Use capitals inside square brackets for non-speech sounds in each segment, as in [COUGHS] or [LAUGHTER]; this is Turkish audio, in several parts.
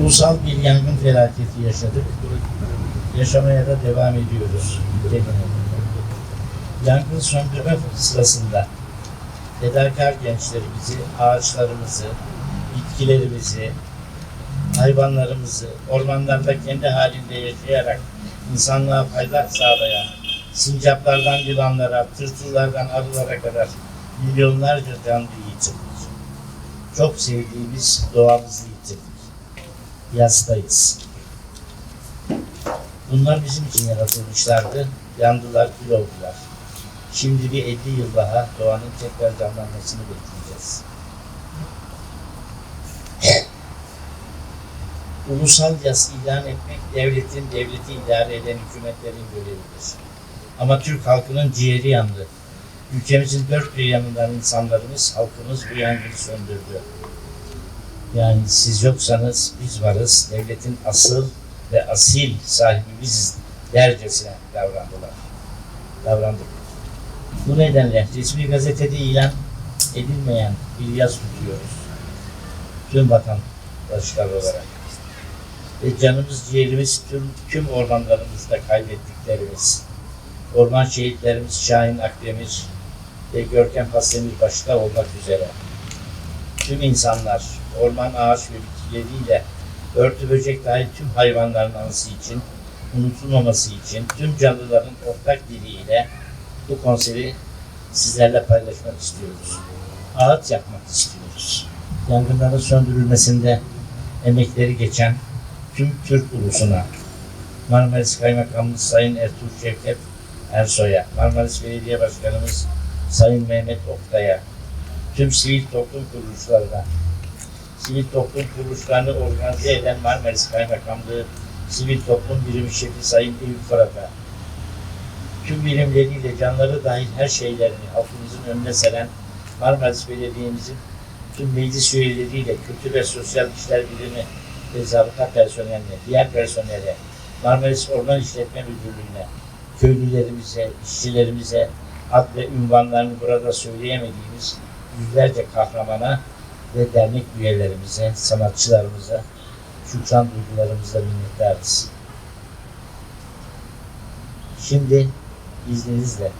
Ulusal bir yangın felaketi yaşadık. Yaşamaya da devam ediyoruz. Yangın söndürme sırasında fedakar gençlerimizi, ağaçlarımızı, bitkilerimizi, hayvanlarımızı ormanlarda kendi halinde yaşayarak insanlığa fayda sağlayan sincaplardan yılanlara, tırtıllardan arılara kadar milyonlarca canlı yitirdik. Çok sevdiğimiz doğamızı Yastayız. Bunlar bizim için yaratılmışlardı. Yandılar, kül oldular. Şimdi bir 50 yıl daha doğanın tekrar canlanmasını bekleyeceğiz. [COUGHS] Ulusal yas ilan etmek devletin, devleti idare eden hükümetlerin görevidir. Ama Türk halkının ciğeri yandı. Ülkemizin dört bir yanından insanlarımız, halkımız bu yangını söndürdü. Yani siz yoksanız biz varız. Devletin asıl ve asil sahibi biziz dercesine davrandılar. Davrandık. Bu nedenle resmi gazetede ilan edilmeyen bir yaz tutuyoruz. Tüm vatandaşlar olarak. Ve canımız ciğerimiz tüm, tüm ormanlarımızda kaybettiklerimiz. Orman şehitlerimiz Şahin Akdemir ve Görkem Hasdemir başta olmak üzere. Tüm insanlar orman ağaç ve bitkileriyle örtü böcek dahil tüm hayvanların anısı için, unutulmaması için tüm canlıların ortak diliyle bu konseri sizlerle paylaşmak istiyoruz. Ağıt yakmak istiyoruz. Yangınların söndürülmesinde emekleri geçen tüm Türk ulusuna, Marmaris Kaymakamımız Sayın Ertuğrul Şevket Ersoy'a, Marmaris Belediye Başkanımız Sayın Mehmet Oktay'a, tüm sivil toplum kuruluşlarına, sivil toplum kuruluşlarını organize eden Marmaris Kaymakamlığı Sivil Toplum Birimi Şefi Sayın Eyüp Fırat'a, tüm birimleriyle canları dahil her şeylerini halkımızın önüne seren Marmaris Belediye'mizin tüm meclis üyeleriyle Kültür ve Sosyal İşler Birimi ve zabıta personeline, diğer personele, Marmaris Orman İşletme Müdürlüğü'ne, köylülerimize, işçilerimize ad ve ünvanlarını burada söyleyemediğimiz yüzlerce kahramana ve dernek üyelerimize, sanatçılarımıza, şükran duygularımızla minnettarız. Şimdi izninizle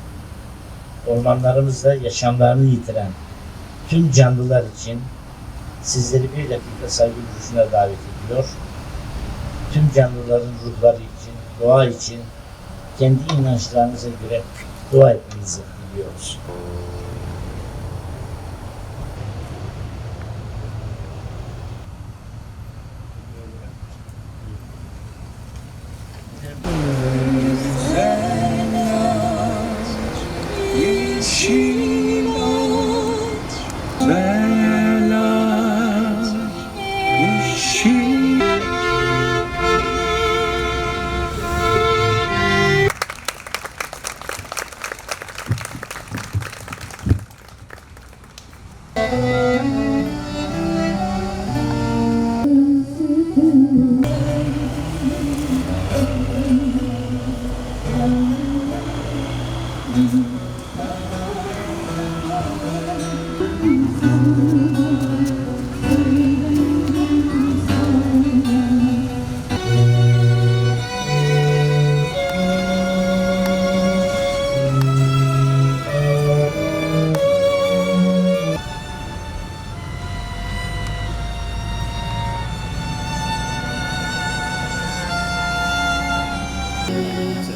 ormanlarımızda yaşamlarını yitiren tüm canlılar için sizleri bir dakika saygı duruşuna davet ediyor. Tüm canlıların ruhları için, doğa için kendi inançlarınıza göre dua etmenizi diliyoruz. she Sí.